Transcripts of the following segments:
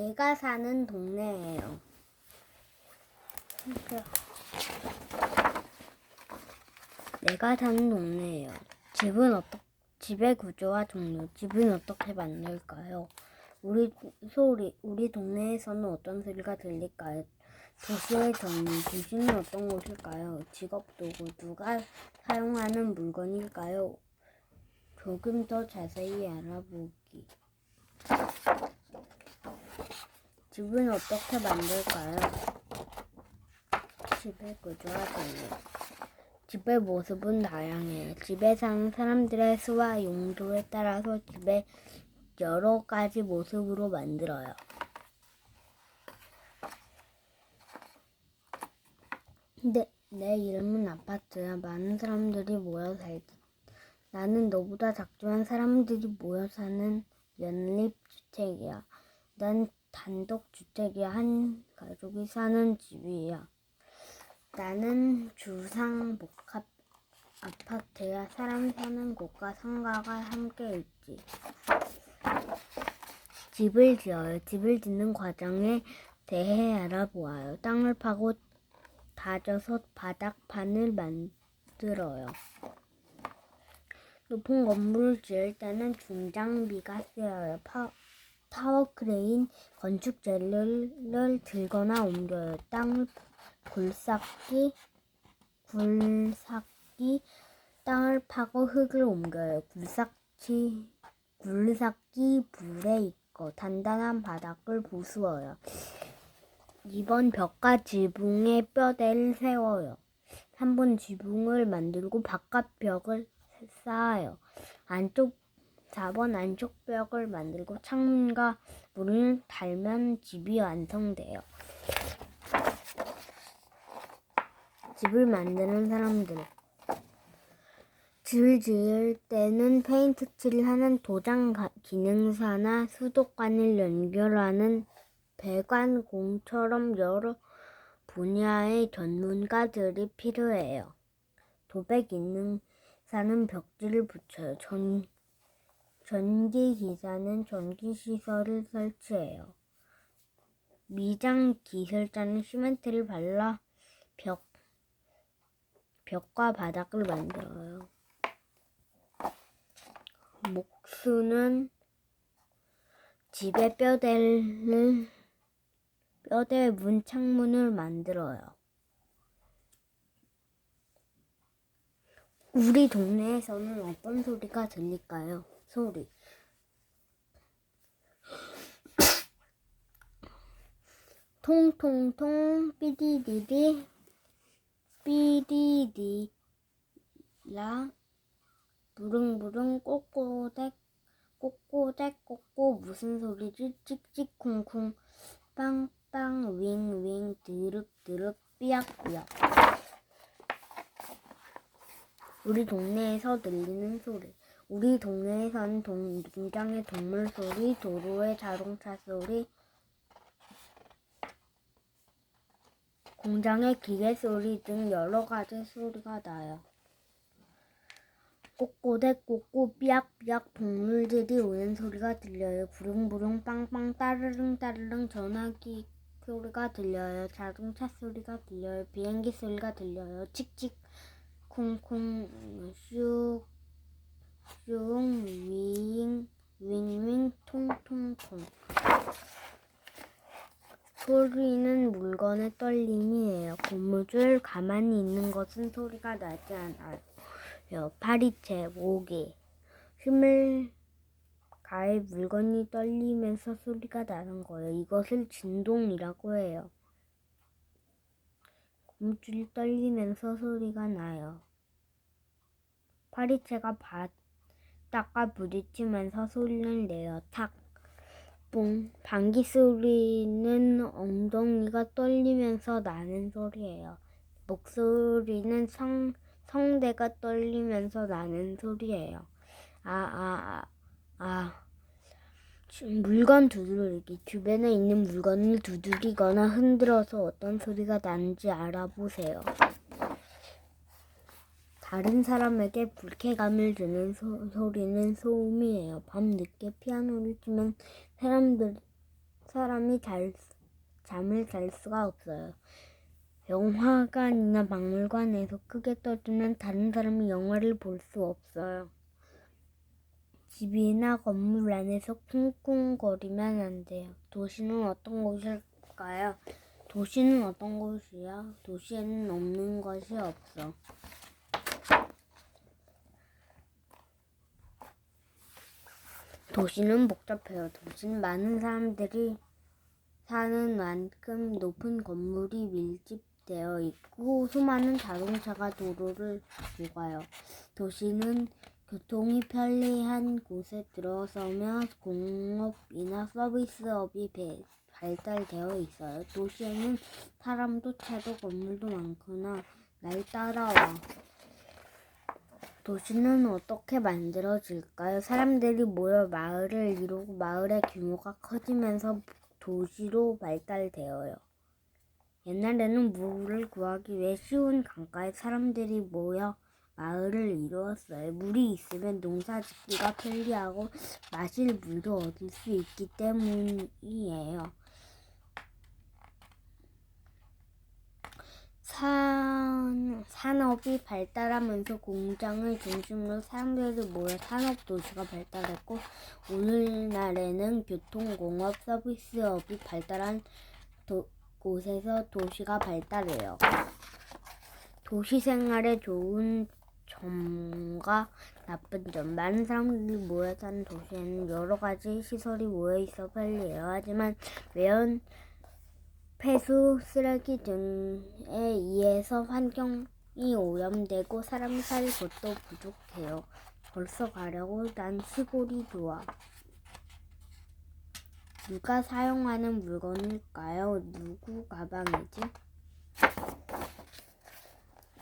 내가 사는 동네예요. 내가 사는 동네예요. 집은 어떻 집의 구조와 종류, 집은 어떻게 만들까요? 우리 소리, 우리 동네에서는 어떤 소리가 들릴까요? 도시의 정리, 도시는 어떤 곳일까요? 직업 도구, 누가 사용하는 물건일까요? 조금 더 자세히 알아보기. 집은 어떻게 만들까요? 구조와 종류. 집의 모습은 다양해요. 집에 사는 사람들의 수와 용도에 따라서 집의 여러 가지 모습으로 만들어요. 근데 내 이름은 아파트야. 많은 사람들이 모여 살지. 나는 너보다 작지만 사람들이 모여 사는 연립주택이야. 난 단독주택이야. 한 가족이 사는 집이야. 나는 주상복합 아파트야. 사람 사는 곳과 상가가 함께 있지. 집을 지어요. 집을 짓는 과정에 대해 알아보아요. 땅을 파고 다져서 바닥판을 만들어요. 높은 건물을 지을 때는 중장비가 쓰여요. 파, 타워 크레인, 건축 재료를 들거나 옮겨요. 땅을 굴삭기, 굴삭기, 땅을 파고 흙을 옮겨요. 굴삭기, 굴삭기 불에 익고 단단한 바닥을 부수어요. 이번 벽과 지붕에 뼈대를 세워요. 3번 지붕을 만들고 바깥 벽을 쌓아요. 안쪽 4번 안쪽 벽을 만들고 창문과 문을 달면 집이 완성돼요. 집을 만드는 사람들. 집을 지을 때는 페인트 칠을 하는 도장 가- 기능사나 수도관을 연결하는 배관공처럼 여러 분야의 전문가들이 필요해요. 도배 기능사는 벽지를 붙여요. 전, 전기 기사는 전기 시설을 설치해요. 미장 기술자는 시멘트를 발라 벽, 벽과 바닥을 만들어요. 목수는 집에 뼈대를 뼈대 문 창문을 만들어요. 우리 동네에서는 어떤 소리가 들릴까요? 소리. 통통통 삐디디디 삐디디라 부릉부릉 꼬꼬댁 꼬꼬댁 꼬꼬 무슨 소리지? 찍찍 쿵쿵. 빵빵 윙윙 드륵드륵 삐약삐약. 우리 동네에서 들리는 소리 우리 동네에서는 동, 농장의 동물 소리 도로의 자동차 소리 공장의 기계 소리 등 여러 가지 소리가 나요. 꼬꼬대 꼬꼬 삐약삐약 동물들이 오는 소리가 들려요. 부릉부릉 빵빵 따르릉 따르릉 전화기 소리가 들려요. 자동차 소리가 들려요. 비행기 소리가 들려요. 칙칙 쿵쿵 슉 슝윙 윙윙 통통통 소리는 물건의 떨림이에요. 고무줄 가만히 있는 것은 소리가 나지 않아요. 파리채, 모기, 힘을 가해 물건이 떨리면서 소리가 나는 거예요. 이것을 진동이라고 해요. 고무줄이 떨리면서 소리가 나요. 파리채가 바 닥과 부딪히면서 소리를 내요. 탁. 뿡. 방귀 소리는 엉덩이가 떨리면서 나는 소리예요. 목소리는 성, 성대가 떨리면서 나는 소리예요. 아, 아, 아, 아. 주- 물건 두드리기. 주변에 있는 물건을 두드리거나 흔들어서 어떤 소리가 나는지 알아보세요. 다른 사람에게 불쾌감을 주는 소, 소리는 소음이에요. 밤 늦게 피아노를 치면 사람들 사람이 잘, 잠을 잘 수가 없어요. 영화관이나 박물관에서 크게 떠주는 다른 사람이 영화를 볼 수 없어요. 집이나 건물 안에서 쿵쿵거리면 안 돼요. 도시는 어떤 곳일까요? 도시는 어떤 곳이야? 도시에는 없는 것이 없어. 도시는 복잡해요. 도시는 많은 사람들이 사는 만큼 높은 건물이 밀집되어 있고 수많은 자동차가 도로를 오가요. 도시는 교통이 편리한 곳에 들어서며 공업이나 서비스업이 배- 발달되어 있어요. 도시에는 사람도 차도 건물도 많거나 날 따라와. 도시는 어떻게 만들어질까요? 사람들이 모여 마을을 이루고 마을의 규모가 커지면서 도시로 발달되어요. 옛날에는 물을 구하기 위해 쉬운 강가에 사람들이 모여 마을을 이루었어요. 물이 있으면 농사 짓기가 편리하고 마실 물도 얻을 수 있기 때문이에요. 산, 산업이 발달하면서 공장을 중심으로 사람들이 모여 산업 도시가 발달했고 오늘날에는 교통, 공업, 서비스업이 발달한 도- 곳에서 도시가 발달해요. 도시 생활에 좋은 점과 나쁜 점. 많은 사람들이 모여 사는 도시에는 여러 가지 시설이 모여 있어 편리해요. 하지만 매연, 폐수, 쓰레기 등에 의해서 환경이 오염되고 사람이 살 곳도 부족해요. 벌써 가려고 난 시골이 좋아. 누가 사용하는 물건일까요? 누구 가방이지?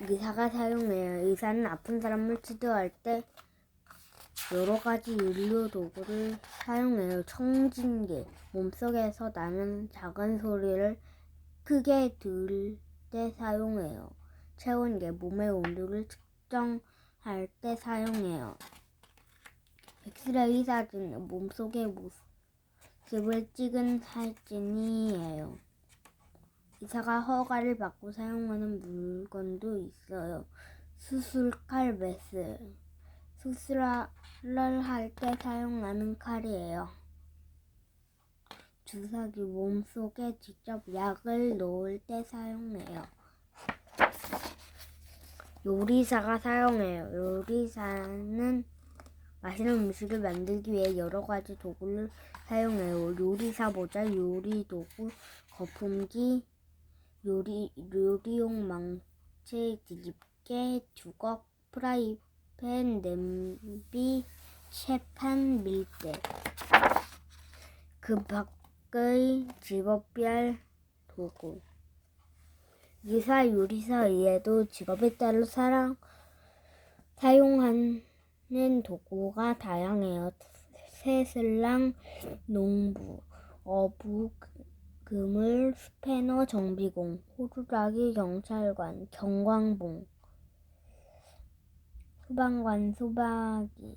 의사가 사용해요. 의사는 아픈 사람을 치료할 때 여러 가지 의료 도구를 사용해요. 청진기, 몸속에서 나는 작은 소리를 크게 들을 때 사용해요. 체온 계, 몸의 온도를 측정할 때 사용해요. 엑스레이 사진, 몸속의 모습을 찍은 사진이에요. 의사가 허가를 받고 사용하는 물건도 있어요. 수술칼 메스. 수술을 할 때 사용하는 칼이에요. 주사기 몸속에 직접 약을 넣을 때 사용해요. 요리사가 사용해요. 요리사는 맛있는 음식을 만들기 위해 여러 가지 도구를 사용해요. 요리사 모자, 요리 도구, 거품기, 요리 요리용 망치, 뒤집개, 주걱, 프라이팬, 냄비, 채판, 밀대. 그 밖의 직업별 도구. 기사 요리사 외에도 직업에 따라 사랑 사용하는 도구가 다양해요. 새슬랑, 농부, 어부, 그물, 스패너, 정비공, 호루라기, 경찰관, 경광봉, 소방관, 소박이,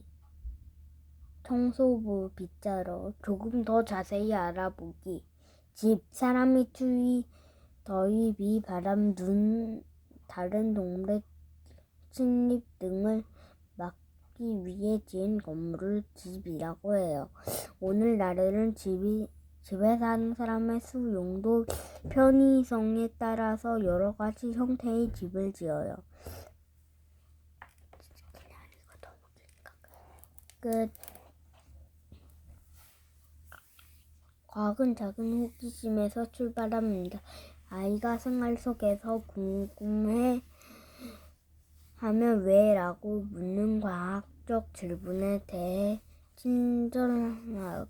청소부, 빗자루, 조금 더 자세히 알아보기, 집, 사람이 추위, 더위, 비, 바람, 눈, 다른 동물의 침입 등을 막기 위해 지은 건물을 집이라고 해요. 오늘날에는 집이 집에 사는 사람의 수, 용도, 편의성에 따라서 여러 가지 형태의 집을 지어요. 끝. 과학은 작은 호기심에서 출발합니다. 아이가 생활 속에서 궁금해 하면 왜 라고 묻는 과학적 질문에 대해 친절하고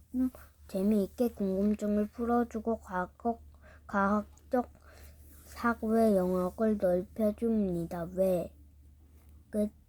재미있게 궁금증을 풀어주고 과학적, 과학적 사고의 영역을 넓혀줍니다. 왜? 끝.